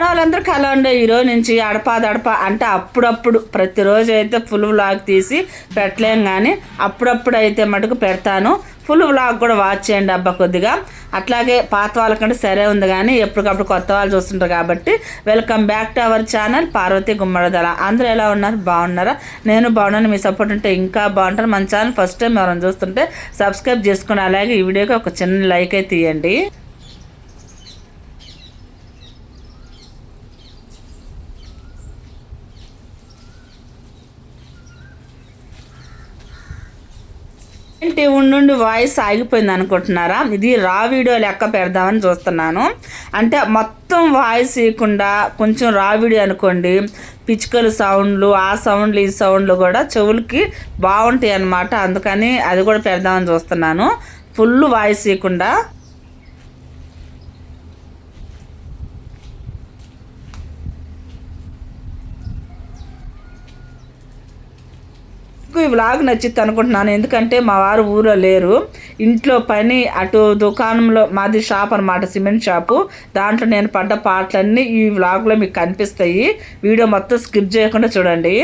వాళ్ళందరూ కలండి ఈరోజు నుంచి అడపాదడప అంటే అప్పుడప్పుడు ప్రతిరోజు అయితే ఫుల్ వ్లాగ్ తీసి పెట్టలేం కానీ అప్పుడప్పుడు అయితే మటుకు పెడతాను. ఫుల్ వ్లాగ్ కూడా వాచ్ చేయండి అబ్బా కొద్దిగా. అట్లాగే పాత వాళ్ళకంటే సరే ఉంది కానీ ఎప్పటికప్పుడు కొత్త వాళ్ళు చూస్తుంటారు కాబట్టి welcome back to our channel Parvathi Gummadadala అందరూ ఎలా ఉన్నారు? బాగున్నారా? నేను బాగున్నాను మీ సపోర్ట్ ఉంటే ఇంకా బాగుంటారు. మన ఛానల్ ఫస్ట్ టైం ఎవరైనా చూస్తుంటే సబ్స్క్రైబ్ చేసుకుని అలాగే ఈ వీడియోకి ఒక చిన్న లైక్ అయితే ఇవ్వండి ఏంటి ఉండు వాయిస్ ఆగిపోయింది అనుకుంటున్నారా? ఇది రా వీడియో లెక్క పెడదామని చూస్తున్నాను. అంటే మొత్తం వాయిస్ ఇవ్వకుండా కొంచెం రా వీడియో అనుకోండి పిచ్చుకలు సౌండ్లు ఆ సౌండ్లు ఈ సౌండ్లు కూడా చెవులకి బాగుంటాయి అన్నమాట అందుకని అది కూడా పెడదామని చూస్తున్నాను. ఫుల్ వాయిస్ ఇవ్వకుండా మీకు ఈ వ్లాగ్ నచ్చిద్ది అనుకుంటున్నాను. ఎందుకంటే మా వారు ఊరో లేరు. ఇంట్లో పని అటు దుకాణంలో మాది షాప్ అనమాట సిమెంట్ షాపు. దాంట్లో నేను పడ్డ పాటలన్నీ ఈ వ్లాగ్లో మీకు కనిపిస్తాయి. వీడియో మొత్తం స్కిప్ చేయకుండా చూడండి.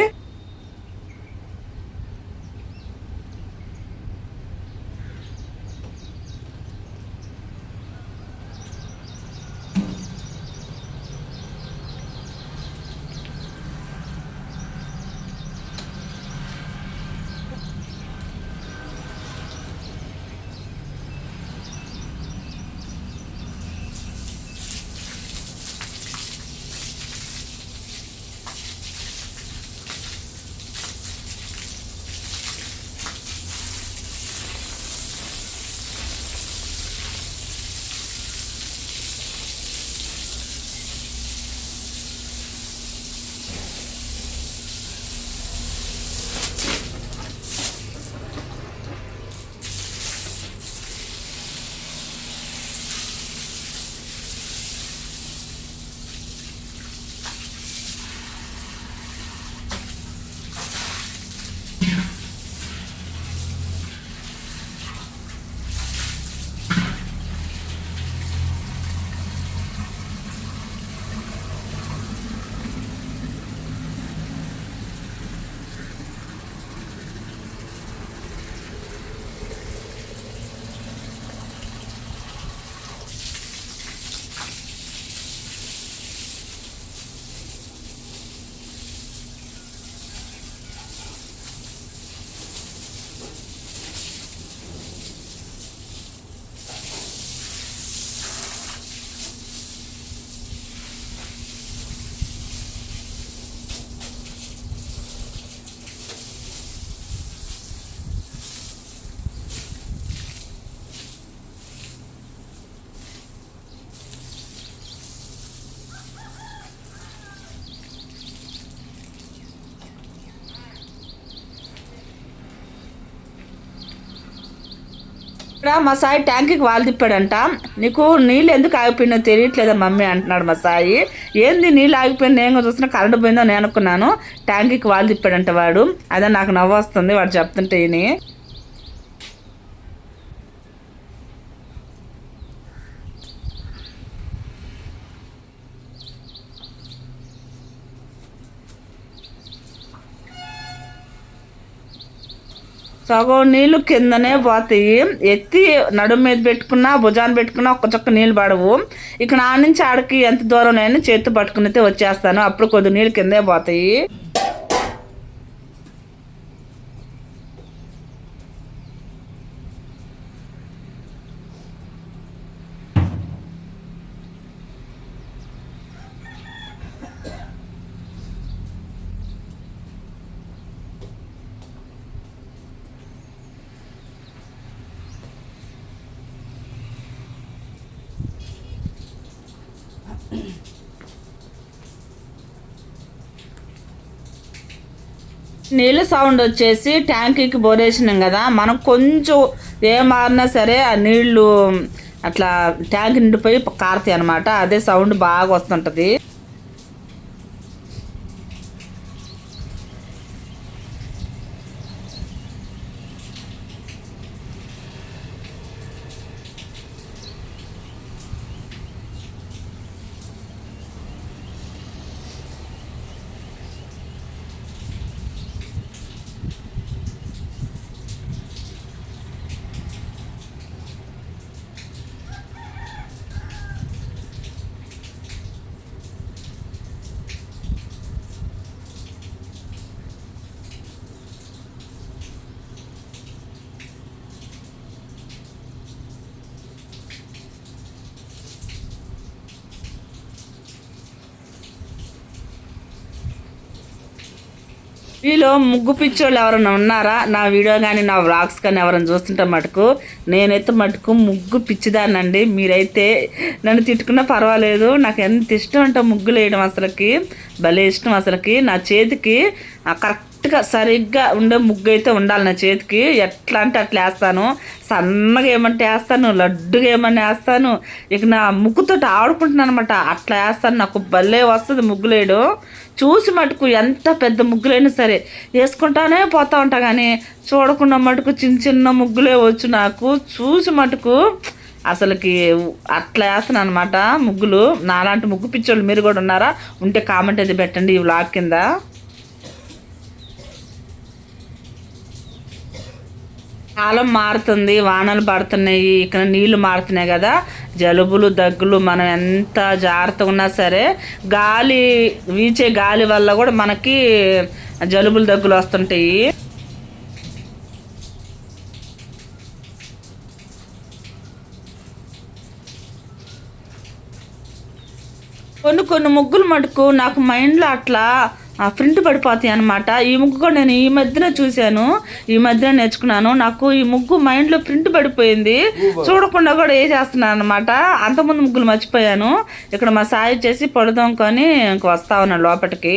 ఇక్కడ మా సాయి ట్యాంక్కి వాళ్ళు తిప్పాడంట. నీకు నీళ్ళు ఎందుకు ఆగిపోయినా తెలియట్లేదా మమ్మీ అంటున్నాడు మా సాయి. ఏంది నీళ్ళు ఆగిపోయింది నేను చూస్తున్నా కరెంట్ పోయిందో? నేను అనుకున్నాను. ట్యాంక్కి వాళ్ళు తిప్పాడంట వాడు. అదే నాకు నవ్వు వస్తుంది వాడు చెప్తుంటే సగం నీళ్ళు కిందనే పోతాయి. ఎత్తి నడుము మీద పెట్టుకున్నా భుజాన్ని పెట్టుకున్నా ఒక్క చొక్క నీళ్ళు పడవు. ఇక నా నుంచి ఆడికి ఎంత దూరం నేను చేతి పట్టుకుని వచ్చేస్తాను. అప్పుడు కొద్ది నీళ్ళు కిందే పోతాయి. నీళ్ళ సౌండ్ వచ్చేసి ట్యాంకీకి బోరేసినాం కదా మనం కొంచెం ఏ మారినా సరే ఆ నీళ్ళు అట్లా ట్యాంక్ నిండిపోయి కారుతాయి అనమాట అదే సౌండ్ బాగా వస్తుంటుంది. వీళ్ళు ముగ్గు పిచ్చోళ్ళు ఎవరైనా ఉన్నారా? నా వీడియో కానీ నా వ్లాగ్స్ కానీ ఎవరైనా చూస్తుంటే మటుకు నేనైతే మటుకు ముగ్గు పిచ్చిదానండి మీరైతే నన్ను తిట్టుకున్నా పర్వాలేదు. నాకు ఎంత ఇష్టం అంటే ముగ్గులు వేయడం అసలుకి భలే ఇష్టం అసలుకి. నా చేతికి కరెక్ట్గా సరిగ్గా ఉండే ముగ్గు అయితే ఉండాలి నా చేతికి. ఎట్లా అంటే అట్లా వేస్తాను. సన్నగా ఏమంటే వేస్తాను లడ్డుగా ఏమన్నా వేస్తాను. ఇక నా ముగ్గుతో ఆడుకుంటున్నాను అనమాట అట్లా వేస్తాను. నాకు భలే వస్తుంది ముగ్గులేయడం చూసి మటుకు ఎంత పెద్ద ముగ్గులైనా సరే వేసుకుంటానే పోతా ఉంటా కానీ చూడకుండా మటుకు చిన్న చిన్న ముగ్గులే వచ్చు నాకు. చూసి మటుకు అసలుకి అట్లా వేస్తాను అనమాట ముగ్గులు. నాలాంటి ముగ్గు పిచ్చోళ్ళు మీరు కూడా ఉన్నారా? ఉంటే కామెంట్ అయితే పెట్టండి ఈ వ్లాగ్ కింద. కాలం మారుతుంది వానలు పడుతున్నాయి ఇక్కడ నీళ్ళు మారుతున్నాయి కదా. జలుబులు దగ్గులు మనం ఎంత జాగ్రత్తగా ఉన్నా సరే గాలి వీచే గాలి వల్ల కూడా మనకి జలుబులు దగ్గులు వస్తుంటాయి. కొన్ని కొన్ని ముగ్గులు మటుకు నాకు మైండ్లో అట్లా ప్రింట్ పడిపోతాయి అనమాట ఈ ముగ్గు కూడా నేను ఈ మధ్యన చూశాను. ఈ మధ్యన నేర్చుకున్నాను. నాకు ఈ ముగ్గు మైండ్లో ప్రింట్ పడిపోయింది. చూడకుండా కూడా ఏ చేస్తున్నాను అనమాట అంతకుముందు ముగ్గులు మర్చిపోయాను. ఇక్కడ మా సాయి చేసి పడుదాం కొని ఇంక వస్తా ఉన్నాను లోపలికి.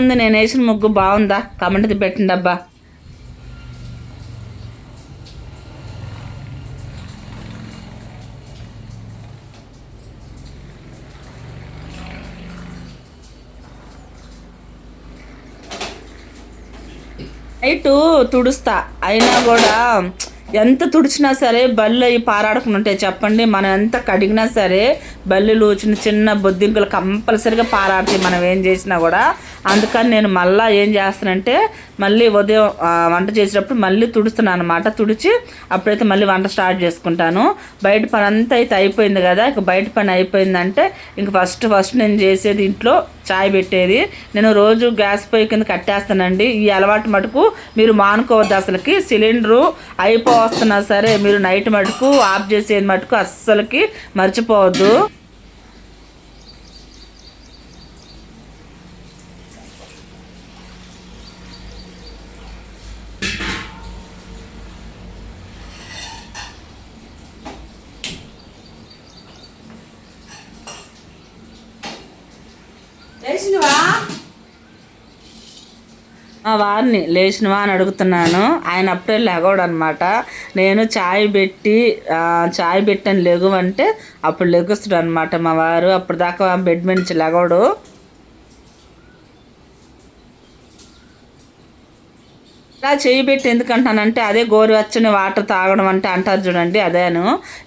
ఉంది నేను వేసిన ముగ్గు బాగుందా? కమెంట్ పెట్టండి అబ్బా. నైటు తుడుస్తా. అయినా కూడా ఎంత తుడిచినా సరే బళ్ళు అవి పారాడకుండా ఉంటాయి. చెప్పండి మనం ఎంత కడిగినా సరే బల్లులు చిన్న చిన్న బొద్దింకులు కంపల్సరిగా పారాడతాయి మనం ఏం చేసినా కూడా అందుకని నేను మళ్ళీ ఏం చేస్తానంటే మళ్ళీ ఉదయం వంట చేసేటప్పుడు మళ్ళీ తుడుస్తున్నాను అనమాట తుడిచి అప్పుడైతే మళ్ళీ వంట స్టార్ట్ చేసుకుంటాను. బయట పని అంతా అయితే అయిపోయింది కదా ఇక బయట పని అయిపోయిందంటే ఇంక ఫస్ట్ ఫస్ట్ నేను చేసేది ఇంట్లో చాయ్ పెట్టేది. నేను రోజు గ్యాస్ పొయ్యి కింద కట్టేస్తానండి. ఈ అలవాటు మటుకు మీరు మానుకోవద్దు అసలుకి. సిలిండరు అయిపోవస్తున్నా సరే మీరు నైట్ మటుకు ఆఫ్ చేసేది మటుకు అస్సలకి మర్చిపోవద్దు. లేచినవా? మా వారిని లేచినవా అని అడుగుతున్నాను. ఆయన అప్పుడే లెగవడు అనమాట నేను చాయ్ పెట్టి చాయ్ పెట్టని లెగు అంటే అప్పుడు లెగుస్తాడు అనమాట మా వారు. అప్పుడు దాకా బెడ్ నుంచి లెగవడు ఇలా చేయి పెట్టి ఎందుకంటానంటే అదే గోరువెచ్చని వాటర్ తాగడం అంటే అంటారు చూడండి అదేను.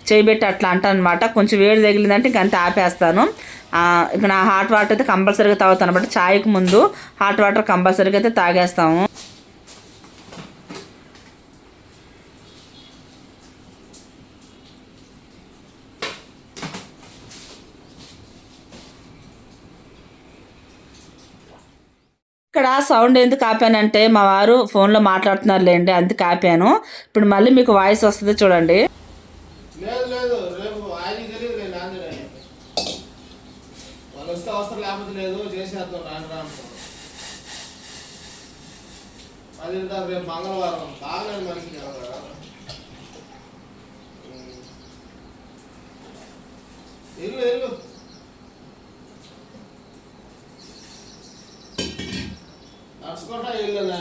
చేయి పెట్టి అట్లా అంటాను అనమాట కొంచెం వేడి తగిలిందంటే ఇంక అంతే ఆపేస్తాను. ఇక నా హాట్ వాటర్ అయితే కంపల్సరీగా తాగుతాను. అనమాట చాయ్కి ముందు హాట్ వాటర్ కంపల్సరీగా అయితే తాగేస్తాము. ఇక్కడ సౌండ్ ఎందుకు ఆపానంటే మా వారు ఫోన్లో మాట్లాడుతున్నారు లేండి అందుకు ఆపాను. ఇప్పుడు మళ్ళీ మీకు వాయిస్ వస్తుంది చూడండి లేదు లేదు రేపు ఆయన తెలియదు నేను ఆంజనేయ వాళ్ళు వస్తే అవసరం లేకపోతే లేదు చేసేద్దాం రాను రాను అది రేపు మంగళవారం బాగలేదు మనకి వెళ్ళు వెళ్ళు. నడుచుకుంటా వెళ్ళనా?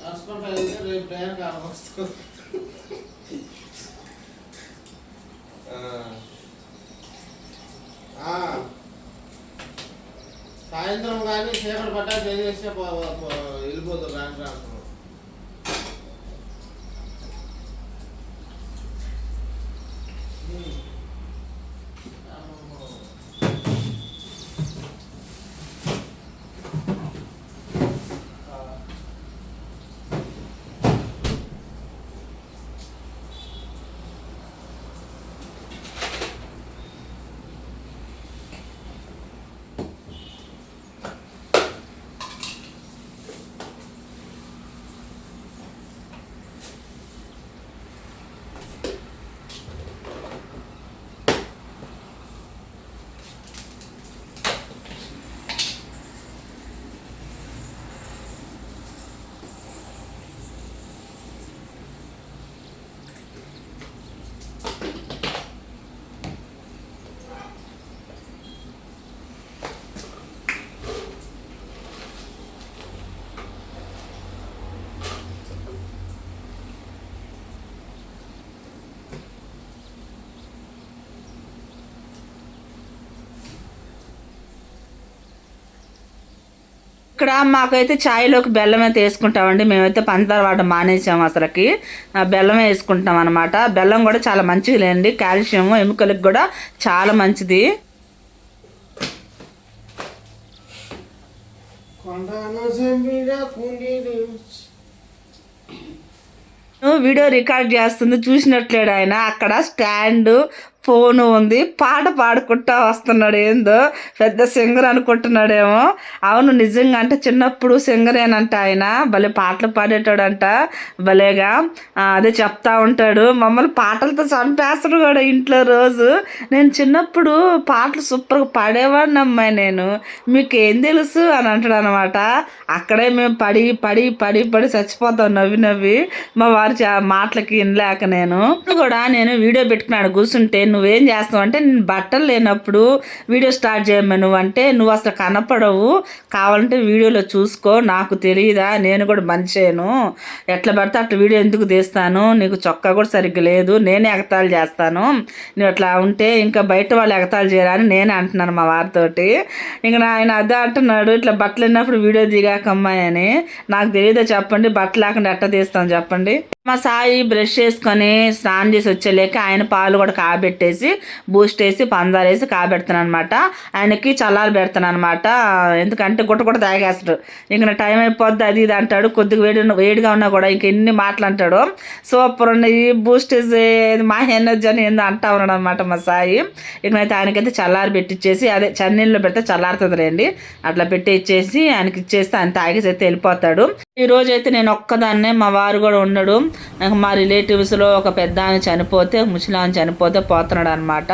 నడుచుకుంటా వెళ్తే రేపు టైం కావచ్చు సాయంత్రం కానీ చీకటి పట్టా చేసేస్తే వెళ్ళిపోతారు రాను రాను. ఇక్కడ మాకైతే ఛాయ్లోకి బెల్లం అయితే వేసుకుంటామండి. మేమైతే పంచదార వాడడం మానేసాం అసలుకి. బెల్లం వేసుకుంటాం అనమాట బెల్లం కూడా చాలా మంచిది లేండి కాల్షియం ఎముకలకు కూడా చాలా మంచిది. వీడియో రికార్డ్ చేస్తుంది. చూసినట్లేడు ఆయన. అక్కడ స్టాండ్ ఫోను ఉంది. పాట పాడుకుంటా వస్తున్నాడు ఏందో. పెద్ద సింగర్ అనుకుంటున్నాడేమో. అవును నిజంగా అంటే చిన్నప్పుడు సింగరేనంట ఆయన. భలే పాటలు పాడేటాడంట. భలేగా అదే చెప్తా ఉంటాడు. మమ్మల్ని పాటలతో చంపేస్తాడు కూడా ఇంట్లో రోజు. నేను చిన్నప్పుడు పాటలు సూపర్గా పాడేవాడిని అమ్మాయి నేను. మీకు ఏం తెలుసు అని అంటాడు అనమాట అక్కడే మేము పడి పడి పడి పడి చచ్చిపోతాం నవ్వి నవ్వి. మా వారి మాటలకి వినలేక నేను. కూడా నేను వీడియో పెట్టుకున్నాడు కూర్చుంటే నువ్వేం చేస్తావు అంటే నేను బట్టలు లేనప్పుడు వీడియో స్టార్ట్ చేయమని నువ్వు. అంటే నువ్వు అసలు కనపడవు. కావాలంటే వీడియోలో చూసుకో. నాకు తెలియదా నేను కూడా మనిషేను. ఎట్లా పడితే అట్లా వీడియో ఎందుకు తీస్తాను? నీకు చొక్కా కూడా సరిగ్గా లేదు. నేనే ఎగతాళి చేస్తాను. నువ్వు అట్లా ఉంటే ఇంకా బయట వాళ్ళు ఎగతాళి చేయరా అని నేనే అంటున్నాను మా వారితోటి. ఇంకా నా- ఆయన అదే అంటున్నాడు. ఇట్లా బట్టలు లేనప్పుడు వీడియో దిగాకమ్మాయి అని. నాకు తెలియదో చెప్పండి? బట్టలు లేకుండా ఎట్ట తీస్తాను చెప్పండి? మా సాయి బ్రష్ చేసుకొని స్నానం చేసి వచ్చేలేక ఆయన పాలు కూడా కాబెట్టేసి బూస్ట్ వేసి పందాలు వేసి కాబెడతాను అనమాట ఆయనకి చల్లారి పెడతాను అనమాట ఎందుకంటే గుట్ట గుట్ట తాగేస్తాడు. ఇంక టైం అయిపోద్ది అది ఇది అంటాడు. కొద్దిగా వేడి ఉన్న- వేడిగా ఉన్నా కూడా ఇంక ఎన్ని మాటలు అంటాడు. సూపర్ ఉన్నాయి బూస్ట్ వేసి మా ఎనర్జీ అని ఏందో అంటా ఉన్నాడు అనమాట మా సాయి. ఇకనైతే ఆయనకైతే చల్లారి పెట్టిచ్చేసి అదే చన్నీళ్ళు పెడితే చల్లారుతుంది రండి. అట్లా పెట్టి ఇచ్చేసి ఆయనకి ఇచ్చేస్తే ఆయన తాగేసి అయితే వెళ్ళిపోతాడు. ఈ రోజు అయితే నేను ఒక్కదాన్నే మా వారు కూడా ఉండడు. మా రిలేటివ్స్లో ఒక పెద్ద ఆయన చనిపోతే ఒక ఆమె చనిపోతే పోతున్నాడు అనమాట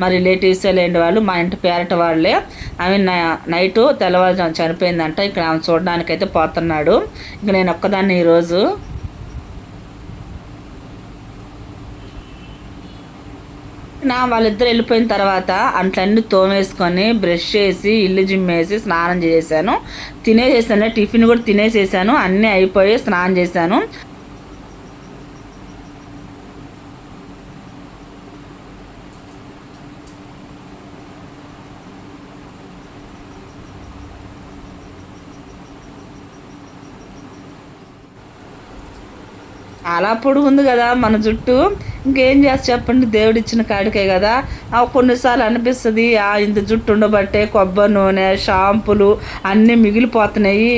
మా రిలేటివ్సే లేని వాళ్ళు మా ఇంటి పేరట వాళ్ళే. ఆమె నైట్ తెల్లవారు చనిపోయిందంట. ఇక్కడ ఆమె చూడడానికైతే పోతున్నాడు. ఇంక నేను ఒక్కదాన్ని ఈరోజు నా వాళ్ళిద్దరు వెళ్ళిపోయిన తర్వాత అంట్లన్నీ తోమేసుకొని బ్రష్ చేసి ఇల్లు జిమ్మేసి స్నానం చేశాను తినేసేసాను టిఫిన్ కూడా తినేసేసాను. అన్నీ అయిపోయి స్నానం చేశాను. చాలా పొడుగు ఉంది కదా మన జుట్టు. ఇంకేం చేస్తా చెప్పండి దేవుడు ఇచ్చిన కాడికే కదా. ఆ కొన్నిసార్లు అనిపిస్తుంది ఆ ఇంత జుట్టు ఉండబట్టే కొబ్బరి నూనె షాంపులు అన్నీ మిగిలిపోతున్నాయి.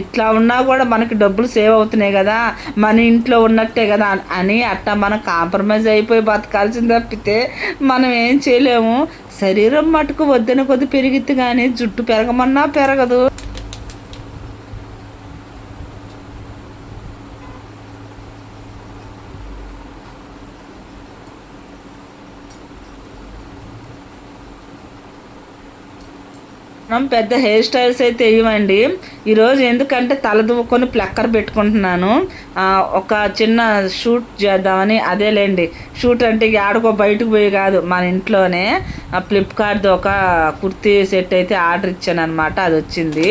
ఇట్లా ఉన్నా కూడా మనకి డబ్బులు సేవ్ అవుతున్నాయి కదా. మన ఇంట్లో ఉన్నట్టే కదా అని అట్టా మనం కాంప్రమైజ్ అయిపోయి బతకాల్సింది తప్పితే మనం ఏం చేయలేము. శరీరం మటుకు వద్దన కొద్ది పెరిగిద్ది కానీ జుట్టు పెరగమన్నా పెరగదు. పెద్ద హెయిర్ స్టైల్స్ అయితే ఇవ్వండి. ఈరోజు ఎందుకంటే తల దువ్వుకొని ప్లక్కర్ పెట్టుకుంటున్నాను. ఒక చిన్న షూట్ చేద్దామని అదేలేండి షూట్ అంటే ఆడుకో బయటకు పోయి కాదు మన ఇంట్లోనే ఫ్లిప్కార్ట్ ఒక కుర్తీ సెట్ అయితే ఆర్డర్ ఇచ్చాను అనమాట అది వచ్చింది.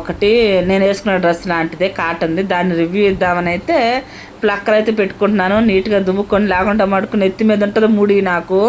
ఒకటి నేను వేసుకున్న డ్రెస్ లాంటిదే కాటన్ది. దాన్ని రివ్యూ ఇద్దామని అయితే ప్లక్కర్ అయితే పెట్టుకుంటున్నాను. నీట్గా దువ్వుకొని లేకుండా మడుకుని ఎత్తి మీద ఉంటుంది ముడి నాకు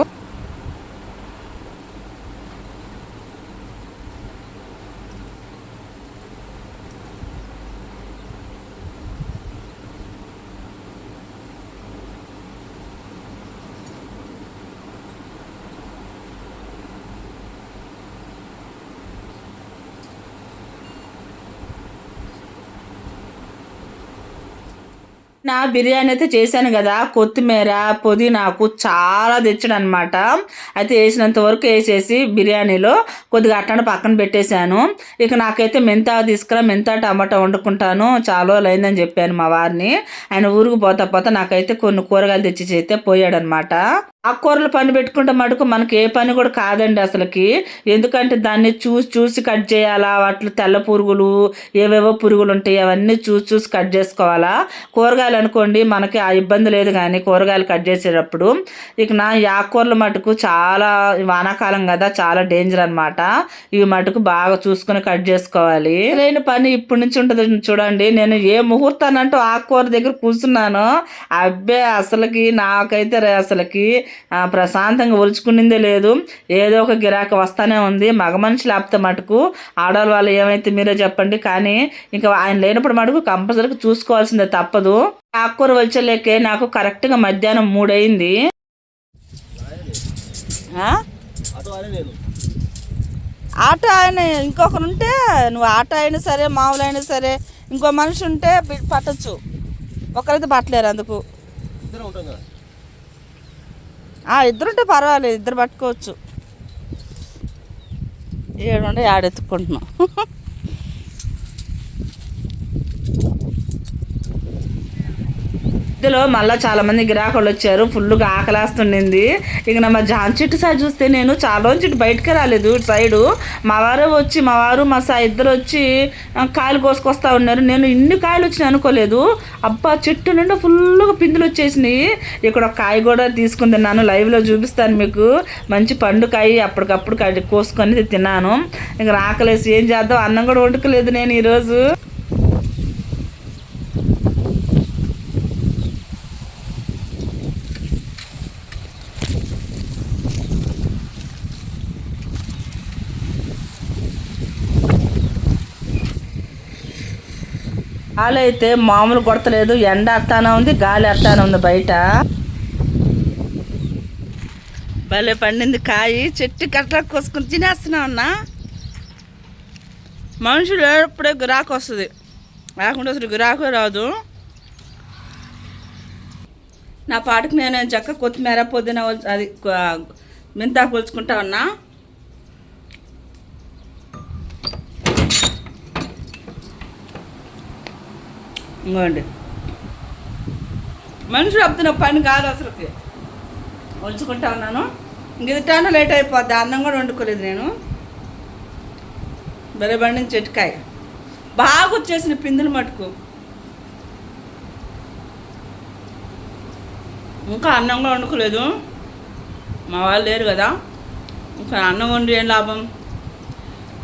నా బిర్యానీ అయితే చేశాను కదా. కొత్తిమీర పుదీనాకు చాలా తెచ్చాడు అనమాట అయితే వేసినంత వరకు వేసేసి బిర్యానీలో కొద్దిగా అట్టన పక్కన పెట్టేశాను. ఇక నాకైతే మెంతా తీసుకురా మెంతా టమాటా వండుకుంటాను. చాలా రోజులు అయిందని చెప్పాను మా వారిని. ఆయన ఊరికి పోతా పోతా నాకైతే కొన్ని కూరగాయలు తెచ్చి చేస్తే పోయాడనమాట ఆకుకూరలు పని పెట్టుకుంటే మటుకు మనకి ఏ పని కూడా కాదండి అసలుకి. ఎందుకంటే దాన్ని చూసి చూసి కట్ చేయాలా? వాటిలో తెల్ల పురుగులు ఏవేవో పురుగులు ఉంటాయి అవన్నీ చూసి చూసి కట్ చేసుకోవాలా? కూరగాయలు అనుకోండి మనకి ఆ ఇబ్బంది లేదు కానీ కూరగాయలు కట్ చేసేటప్పుడు ఇక నా ఈ ఆకుకూరలు మటుకు చాలా వానాకాలం కదా చాలా డేంజర్ అనమాట ఇవి మటుకు బాగా చూసుకొని కట్ చేసుకోవాలి. లేని పని ఇప్పటి నుంచి ఉంటుంది చూడండి. నేను ఏ ముహూర్తానంటూ ఆకుకూర దగ్గర కూర్చున్నాను అబ్బే అసలుకి నాకైతే రే అసలుకి ప్రశాంతంగా ఒలుచుకునిందే లేదు. ఏదో ఒక గిరాకీ వస్తానే ఉంది. మగ మనిషి లేకపోతే మటుకు ఆడవాళ్ళ వాళ్ళు ఏమైతే మీరే చెప్పండి. కానీ ఇంకా ఆయన లేనప్పుడు మటుకు కంపల్సరీగా చూసుకోవాల్సిందే తప్పదు. ఆకుకూర వచ్చలేకే నాకు కరెక్ట్గా మధ్యాహ్నం మూడయింది. ఆ? ఆటో ఆయన ఇంకొకరు ఉంటే నువ్వు ఆటో అయినా సరే మామూలు అయినా సరే ఇంకో మనిషి ఉంటే పట్టచ్చు. ఒకరైతే పట్టలేరు అందుకు ఇద్దరం ఉంటాం కదా ఆ, ఇద్దరుంటే పర్వాలేదు ఇద్దరు పట్టుకోవచ్చు. ఏడు ఉండే ఆడెత్తుకుంటున్నాం ఇందులో మళ్ళీ చాలా మంది గిరాకులు వచ్చారు ఫుల్గా ఆకలేస్తుండింది. ఇక నా మా జాన్ చెట్టు సార్ చూస్తే నేను చాలా రోజు ఇటు బయటకు రాలేదు ఇటు సైడు. మా వారు వచ్చి మా వారు మా సా ఇద్దరు వచ్చి కాయలు కోసుకొస్తా ఉన్నారు. నేను ఇన్ని కాయలు వచ్చినాయి అనుకోలేదు. అబ్బా చెట్టు నుండి ఫుల్గా పిందులు వచ్చేసినాయి. ఇక్కడ ఒక కాయ కూడా తీసుకుని తిన్నాను లైవ్లో చూపిస్తాను మీకు. మంచి పండు కాయ అప్పటికప్పుడు కోసుకొని తిన్నాను. ఇక రాకలేసి ఏం చేద్దాం? అన్నం కూడా వండుకోలేదు నేను ఈరోజు. గాలి అయితే మామూలు కొడతలేదు ఎండ అత్తానే ఉంది గాలి అత్తానే ఉంది బయట. భలే పండింది కాయి చెట్టు కట్ట కోసుకుని తినేస్తున్నా అన్నా. మనుషులు ఎప్పుడే గిరాకు వస్తుంది. లేకుంటే అసలు గిరాకు రాదు. నా పాటకు నేను చక్క కొత్తిమీర పుదీనా అది మింతా కొలుచుకుంటా ఉన్నా. ఇంకోండి మనుషులు అప్పుతున్న పని కాదు అసలుకి ఉంచుకుంటా ఉన్నాను. ఇంక ఇది టైం లేట్ అయిపోద్ది. అన్నం కూడా వండుకోలేదు నేను. బరే చెట్టుకాయ. బాగా వచ్చేసిన పిందులు మటుకు. ఇంకా అన్నం కూడా వండుకోలేదు. మా వాళ్ళు లేరు కదా. ఇంకా అన్నం వండి ఏం లాభం?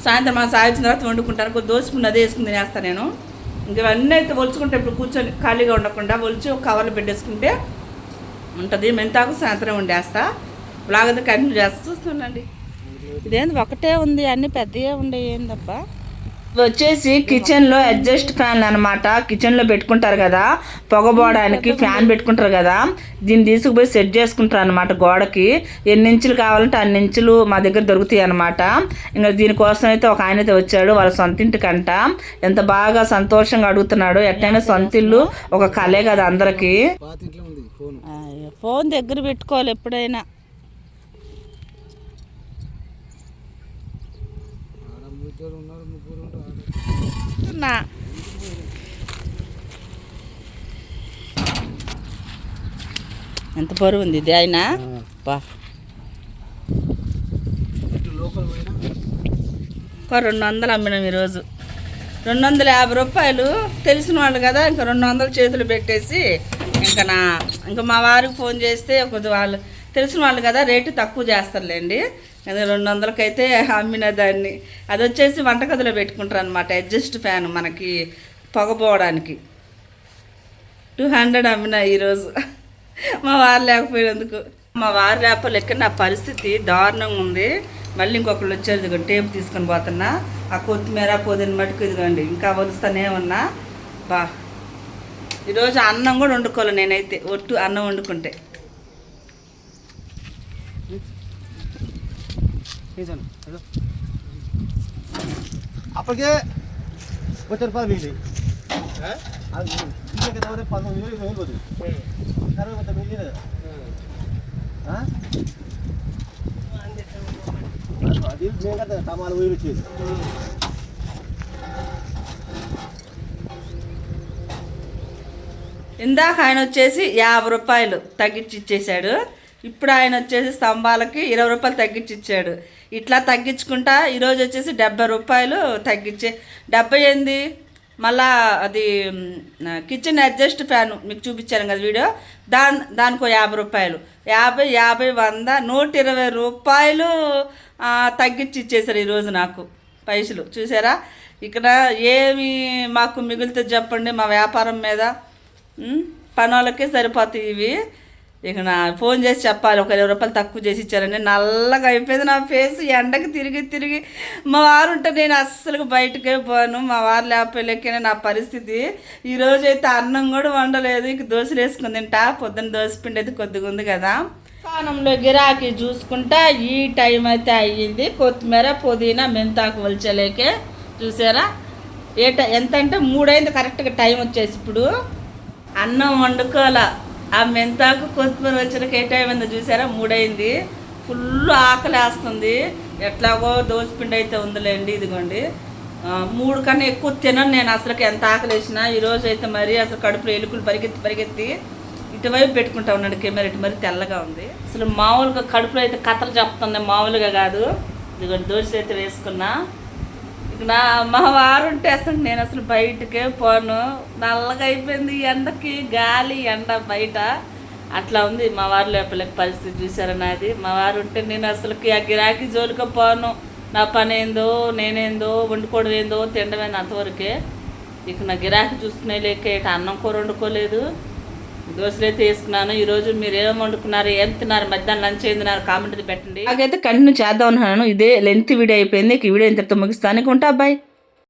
సాయంత్రం మా వచ్చిన తర్వాత వండుకుంటాను. దోసుకుని అదే వేసుకుని తినేస్తాను నేను. ఇవన్నీ అయితే ఒలుచుకుంటే ఇప్పుడు కూర్చొని ఖాళీగా ఉండకుండా ఒలిచి ఒక పెట్టేసుకుంటే ఉంటుంది. మెంతాకు సాయంత్రం వండేస్తా. లాగదు కంటిన్యూ చేస్తా. చూస్తుండండి. ఇదేంది? ఒకటే ఉంది అన్ని పెద్దగా ఉండే ఏందబ్బా? వచ్చేసి కిచెన్లో అడ్జస్ట్ ఫ్యాన్ అనమాట కిచెన్లో పెట్టుకుంటారు కదా. పొగబోవడానికి ఫ్యాన్ పెట్టుకుంటారు. కదా. దీన్ని తీసుకుపోయి సెట్ చేసుకుంటారు అనమాట గోడకి. ఎన్ని ఇంచులు కావాలంటే అన్ని ఇంచులు మా దగ్గర దొరుకుతాయి అనమాట ఇంకా దీనికోసం అయితే ఒక ఆయన అయితే వచ్చాడు. వాళ్ళ సొంత ఇంటికంట ఎంత బాగా సంతోషంగా అడుగుతున్నాడు. ఎట్టయినా సొంత ఇల్లు ఒక కలే కదా అందరికి. ఫోన్ దగ్గర పెట్టుకోవాలి ఎప్పుడైనా. నా ఎంత బరువు ఉంది ఇది ఆయన బా ఒక రెండు వందలు అమ్మినాం ఈరోజు. రెండు వందల యాభై రూపాయలు తెలిసిన వాళ్ళు కదా ఇంకా రెండు వందలు చేతులు పెట్టేసి ఇంకా నా ఇంకా మా వారికి ఫోన్ చేస్తే కొద్ది వాళ్ళు తెలిసిన వాళ్ళు కదా రేటు తక్కువ చేస్తారులేండి. అదే రెండు వందలకైతే అమ్మిన దాన్ని అది వచ్చేసి వంటగదిలో పెట్టుకుంటారు అనమాట అడ్జస్ట్ ఫ్యాన్ మనకి పొగపోవడానికి టూ హండ్రెడ్ అమ్మిన ఈరోజు. మా వారు లేకపోయినందుకు. మా వారు లేకపోలేక నా పరిస్థితి దారుణంగా ఉంది. మళ్ళీ ఇంకొకళ్ళు వచ్చారు ఇదిగో టేపు తీసుకొని పోతున్నా. ఆ కొత్తిమీర పొదిన మటుకు ఇదిగోండి. ఇంకా వలుస్తానే ఉన్నా. బా. ఈరోజు అన్నం కూడా వండుకోవాలి నేనైతే. ఒట్టు అన్నం వండుకుంటే. హలో అప్పటికే వచ్చే రూపాయలు మిగిలి అది ఇంకొక తవరే పంతొమ్మిది వేలు ఇరవై పోతుంది కొత్త మిగిలిన అది మేము కదా టమాలు వేలు వచ్చేది. ఇందాక ఆయన వచ్చేసి యాభై రూపాయలు తగ్గించి ఇచ్చేసాడు ఇప్పుడు ఆయన వచ్చేసి స్తంభాలకి ఇరవై రూపాయలు తగ్గించి ఇచ్చాడు. ఇట్లా తగ్గించుకుంటా ఈరోజు వచ్చేసి డెబ్బై రూపాయలు తగ్గించే. డెబ్బై ఏంది? మళ్ళా అది కిచెన్ అడ్జస్ట్ ఫ్యాన్ మీకు చూపించాను కదా వీడియో. దాని దానికో యాభై రూపాయలు. యాభై యాభై వంద నూట ఇరవై రూపాయలు తగ్గించి ఇచ్చేసారు ఈరోజు నాకు పైసలు. చూసారా? ఇక్కడ ఏమి మాకు మిగులుతుంది చెప్పండి మా వ్యాపారం మీద? ఉమ్, పనులకే సరిపోతాయి ఇవి. ఇక నా ఫోన్ చేసి చెప్పాలి ఒక ఇరవై రూపాయలు తక్కువ చేసి ఇచ్చారని. నల్లగా అయిపోయింది నా ఫేస్. ఎండకి తిరిగి తిరిగి. మా వారు ఉంటే నేను అస్సలు బయటకే పోను. మా వారు లేకపోలేకనే నా పరిస్థితి. ఈరోజు అయితే అన్నం కూడా వండలేదు. ఇక దోశలు వేసుకుని తింటా. పొద్దున్న దోశ పిండి అయితే కొద్దిగా ఉంది కదా. స్థానంలో గిరాకీ చూసుకుంటా. ఈ టైం అయితే అయ్యింది. కొత్తిమీర పుదీనా మెంతాకు వలిచలేకే చూసారా? ఏ టై ఎంత అంటే మూడైంది. కరెక్ట్గా టైం వచ్చేసి ఇప్పుడు. అన్నం వండుకోవాలా. ఆ మెంతాకు కొత్తిమీర వచ్చినకి ఏ చూసారా? మూడైంది. ఫుల్ ఆకలి వేస్తుంది ఎట్లాగో దోసిపిండి అయితే ఉందిలేండి ఇదిగోండి. మూడు కన్నా ఎక్కువ తినను నేను అసలుకి ఎంత ఆకలి వేసినా ఈరోజు అయితే మరి అసలు కడుపులో ఎలుకలు పరిగెత్తి పరిగెత్తి ఇటువైపు పెట్టుకుంటా ఉన్నాడు కెమెరా ఇటు మరి తెల్లగా ఉంది. అసలు మామూలుగా కడుపులో అయితే కథలు చెప్తుంది మామూలుగా కాదు. ఇదిగోండి దోశలు అయితే వేసుకున్నా. నా మా వారు ఉంటే అసలు నేను అసలు బయటకే పోను. నల్లగా అయిపోయింది ఎండకి గాలి ఎండ బయట. అట్లా ఉంది మా వారు లేపలేక పరిస్థితి చూసారా నాది. మా వారు ఉంటే నేను అసలుకి ఆ గిరాకీ జోలికి పోను. నా పని ఏందో నేనేందో వండుకోవడం ఏందో తినడం అంతవరకే. ఇక నా గిరాకీ చూసుకునే లేక ఇక అన్నం కూర వండుకోలేదు. దోశలు అయితే వేసుకున్నాను ఈరోజు మీరు ఏం వండుకున్నారు ఏం తిన్నారు మధ్యాహ్నం లంచ్ ఏం తిన్నారు కామెంట్ పెట్టండి. నాకైతే కంటిన్యూ చేద్దాం అనుకున్నాను. ఇదే లెంత్ వీడియో అయిపోయింది. ఈ వీడియో ఇంతటితో ముగిస్తానికి ఉంటా బాయ్